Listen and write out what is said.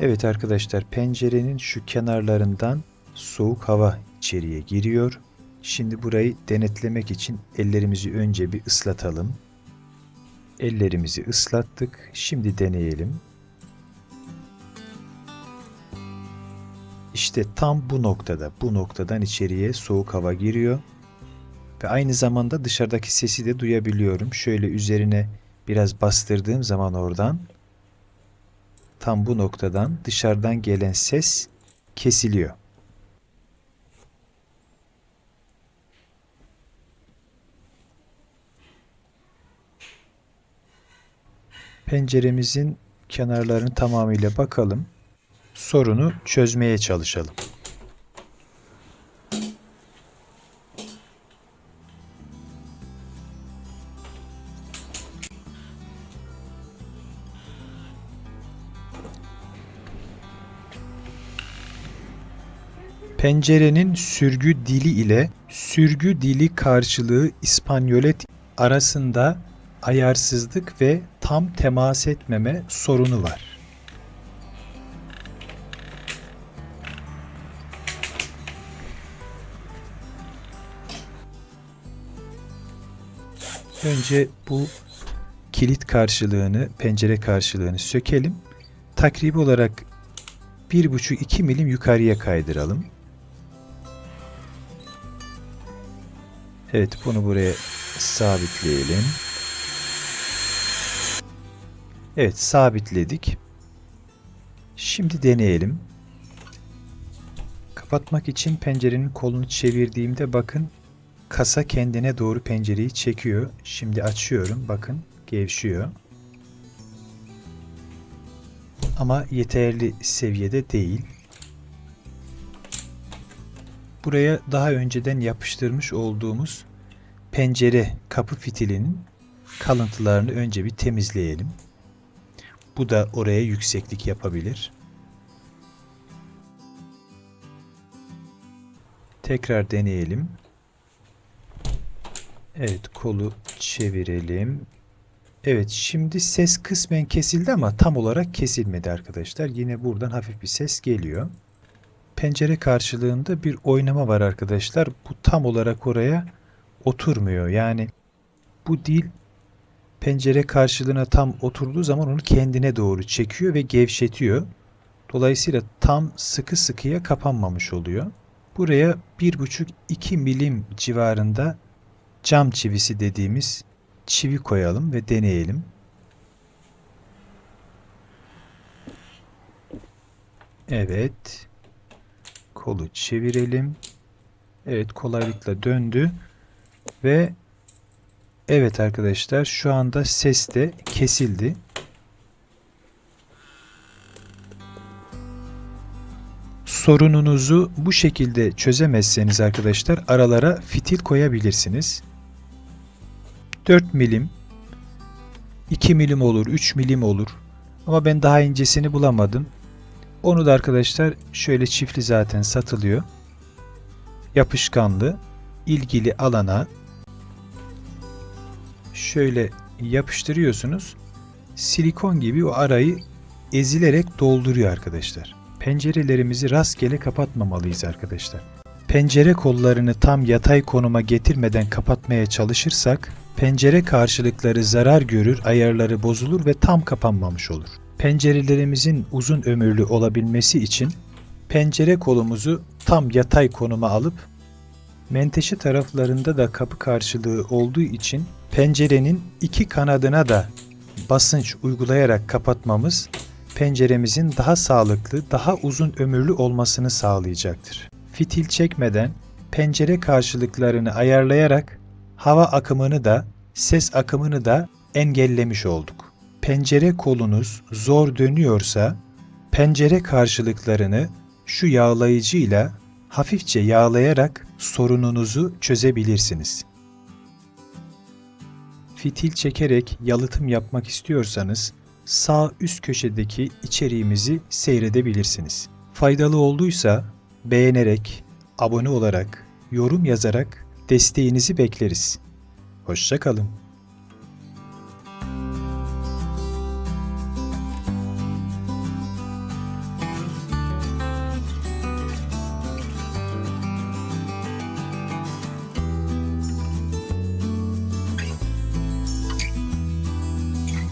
Evet arkadaşlar pencerenin şu kenarlarından soğuk hava içeriye giriyor. Şimdi burayı denetlemek için ellerimizi önce bir ıslatalım. Ellerimizi ıslattık. Şimdi deneyelim. İşte tam bu noktada, bu noktadan içeriye soğuk hava giriyor. Ve aynı zamanda dışarıdaki sesi de duyabiliyorum. Şöyle üzerine biraz bastırdığım zaman oradan tam bu noktadan dışarıdan gelen ses kesiliyor. Penceremizin kenarlarını tamamıyla bakalım. Sorunu çözmeye çalışalım. Pencerenin sürgü dili ile sürgü dili karşılığı İspanyolet arasında ayarsızlık ve tam temas etmeme sorunu var. Önce bu kilit karşılığını, pencere karşılığını sökelim. Takribi olarak 1,5-2 milim yukarıya kaydıralım. Evet bunu buraya sabitleyelim. Evet sabitledik. Şimdi deneyelim. Kapatmak için pencerenin kolunu çevirdiğimde bakın kasa kendine doğru pencereyi çekiyor. Şimdi açıyorum bakın gevşiyor. Ama yeterli seviyede değil. Buraya daha önceden yapıştırmış olduğumuz pencere kapı fitilinin kalıntılarını önce bir temizleyelim. Bu da oraya yükseklik yapabilir. Tekrar deneyelim. Evet kolu çevirelim. Evet şimdi ses kısmen kesildi ama tam olarak kesilmedi arkadaşlar. Yine buradan hafif bir ses geliyor. Pencere karşılığında bir oynama var arkadaşlar. Bu tam olarak oraya oturmuyor. Yani bu dil pencere karşılığına tam oturduğu zaman onu kendine doğru çekiyor ve gevşetiyor. Dolayısıyla tam sıkı sıkıya kapanmamış oluyor. Buraya 1,5-2 milim civarında cam çivisi dediğimiz çivi koyalım ve deneyelim. Evet. Kolu çevirelim. Evet kolaylıkla döndü. Ve evet arkadaşlar şu anda ses de kesildi. Sorununuzu bu şekilde çözemezseniz arkadaşlar aralara fitil koyabilirsiniz. 4 milim, 2 milim olur, 3 milim olur. Ama ben daha incesini bulamadım. Onu da arkadaşlar şöyle çiftli zaten satılıyor. Yapışkanlı ilgili alana şöyle yapıştırıyorsunuz. Silikon gibi o arayı ezilerek dolduruyor arkadaşlar. Pencerelerimizi rastgele kapatmamalıyız arkadaşlar. Pencere kollarını tam yatay konuma getirmeden kapatmaya çalışırsak pencere karşılıkları zarar görür, ayarları bozulur ve tam kapanmamış olur. Pencerelerimizin uzun ömürlü olabilmesi için pencere kolumuzu tam yatay konuma alıp menteşe taraflarında da kapı karşılığı olduğu için pencerenin iki kanadına da basınç uygulayarak kapatmamız penceremizin daha sağlıklı, daha uzun ömürlü olmasını sağlayacaktır. Fitil çekmeden pencere karşılıklarını ayarlayarak hava akımını da ses akımını da engellemiş olduk. Pencere kolunuz zor dönüyorsa pencere karşılıklarını şu yağlayıcıyla hafifçe yağlayarak sorununuzu çözebilirsiniz. Fitil çekerek yalıtım yapmak istiyorsanız sağ üst köşedeki içeriğimizi seyredebilirsiniz. Faydalı olduysa beğenerek, abone olarak, yorum yazarak desteğinizi bekleriz. Hoşçakalın.